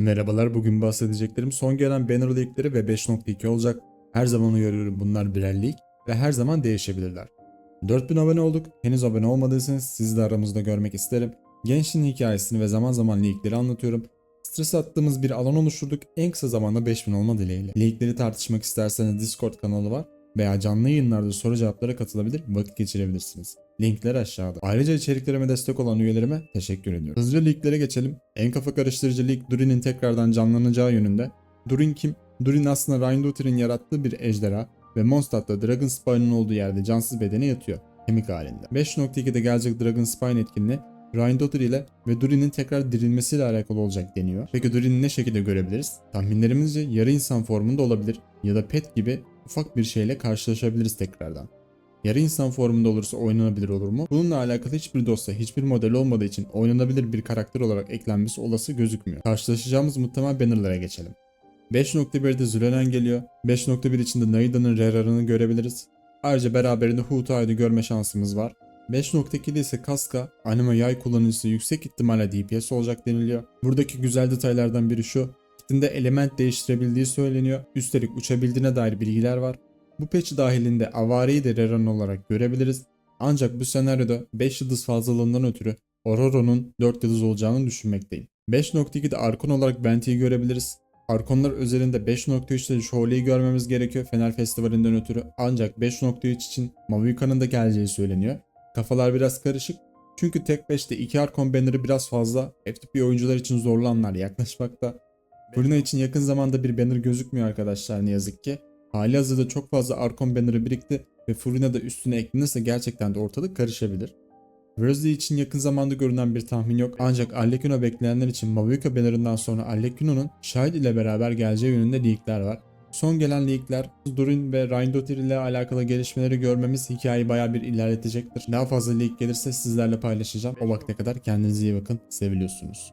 Merhabalar bugün bahsedeceklerim son gelen banner leakleri ve 5.2 olacak. Her zaman uyarıyorum bunlar birer leak ve her zaman değişebilirler. 4000 abone olduk. Henüz abone olmadıysanız sizi de aramızda görmek isterim. Gençliğin hikayesini ve zaman zaman leakleri anlatıyorum. Stres attığımız bir alan oluşturduk. En kısa zamanda 5000 olma dileğiyle. Leakleri tartışmak isterseniz Discord kanalı var veya canlı yayınlarda soru cevaplara katılabilir, vakit geçirebilirsiniz. Linkler aşağıda. Ayrıca içeriklerime destek olan üyelerime teşekkür ediyorum. Hızlıca leaklere geçelim. En kafa karıştırıcı leak Durin'in tekrardan canlanacağı yönünde. Durin kim? Durin aslında Reindotir'in yarattığı bir ejderha ve Mondstadt'ta Dragon Spine'ın olduğu yerde cansız bedene yatıyor. Kemik halinde. 5.2'de gelecek Dragon Spine etkinliği Reindotir ile ve Durin'in tekrar dirilmesiyle alakalı olacak deniyor. Peki Durin'i ne şekilde görebiliriz? Tahminlerimizce yarı insan formunda olabilir ya da pet gibi ufak bir şeyle karşılaşabiliriz tekrardan. Yarı insan formunda olursa oynanabilir olur mu? Bununla alakalı hiçbir dosya, hiçbir model olmadığı için oynanabilir bir karakter olarak eklenmesi olası gözükmüyor. Karşılaşacağımız muhtemel bannerlara geçelim. 5.1'de Zülenen geliyor. 5.1 içinde Naida'nın Rerar'ını görebiliriz. Ayrıca beraberinde Hutai'de görme şansımız var. 5.2'de ise Kaska, anime yay kullanıcısı yüksek ihtimalle DPS olacak deniliyor. Buradaki güzel detaylardan biri şu, kitinde element değiştirebildiği söyleniyor. Üstelik uçabildiğine dair bilgiler var. Bu patch dahilinde Avari'yi de Reran olarak görebiliriz. Ancak bu senaryoda 5 yıldız fazlalığından ötürü Ororo'nun 4 yıldız olacağını düşünmekteyim. 5.2'de Arkon olarak Benti'yi görebiliriz. Arkonlar özelinde 5.3'te Sholei'yi görmemiz gerekiyor Fener Festivali'nden ötürü. Ancak 5.3 için Mavuka'nın da geleceği söyleniyor. Kafalar biraz karışık. Çünkü tek 5'te 2 Arkon banner'ı biraz fazla. FTP oyuncular için zorlu anlar yaklaşmakta. Bruno için yakın zamanda bir banner gözükmüyor arkadaşlar ne yazık ki. Hali hazırda çok fazla Arkon banner'ı birikti ve Furina da üstüne eklenirse gerçekten de ortalık karışabilir. Worsley için yakın zamanda görünen bir tahmin yok ancak Arlecchino bekleyenler için Mavuka bannerından sonra Arlecchino'nun Shide ile beraber geleceği yönünde leakler var. Son gelen leakler Durin ve Reindotir ile alakalı gelişmeleri görmemiz hikayeyi baya bir ilerletecektir. Daha fazla leak gelirse sizlerle paylaşacağım. O vakte kadar kendinize iyi bakın. Seviliyorsunuz.